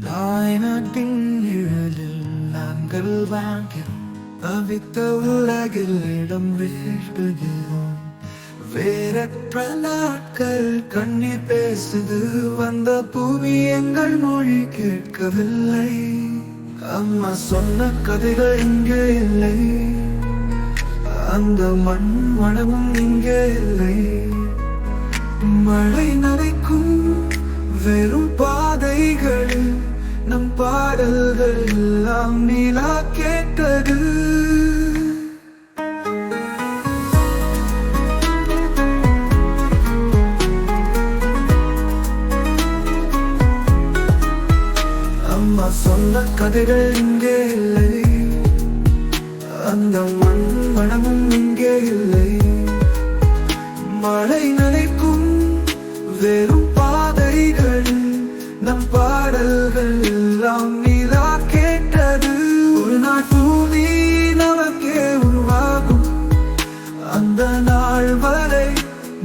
நாய் நாட்டின் நிழலில் நாங்கள் வாழ்கிறோம். தவித்த உலகில் இடம் வேண்டுகிறோம் வேறற்ற நாட்கள் கண்ணீர் பேசுது. வந்த பூமி எங்கள் மொழி கேட்கவில்லை. அம்மா சொன்ன கதைகள் இங்கே இல்லை. அந்த மண் மனமும் இங்கே இல்லை. மழை நனைக்கும் வெறும் பாடல்கள் எல்லாம் நிலா கேட்டது. அம்மா சொன்ன கதைகள் இங்கே இல்லை. அந்த மண் மனமும் இங்கே இல்லை. மழை நினைக்கும் வெறும் பாதைகள் நம் பாடல்கள்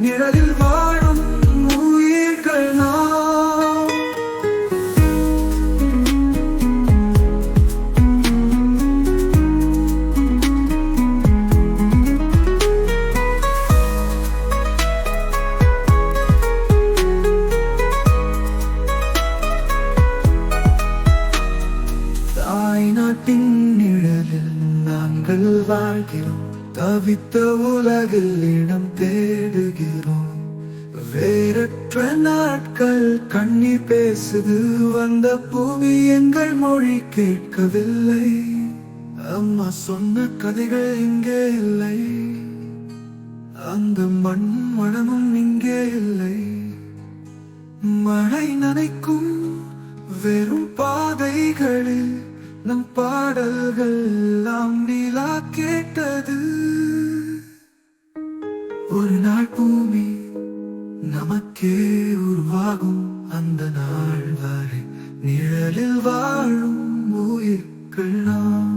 நிழலில் வாழும் உயிர்கள் நாம். தாய் நாட்டின் நிழலில் நாங்கள் வாழ்கிறோம். தவித்த உலகில் இடம் தேடுகிறோம். வேறற்ற நாட்கள் கண்ணீர் பேசுது வந்த புவி எங்கள் மொழி கேட்கவில்லை. அம்மா சொன்ன கதைகள் இங்கே இல்லை. அந்த மண் மனமும் இங்கே இல்லை. மழை நனைக்கும் வெறும் பாதைகளில் நம் பாடல்கள் எல்லாம் நிலா கேட்டது. பூமி நமக்கே உருவாகும் அந்த நாள் வரை நிழலில் வாழும் உயிர்கள் நாம்.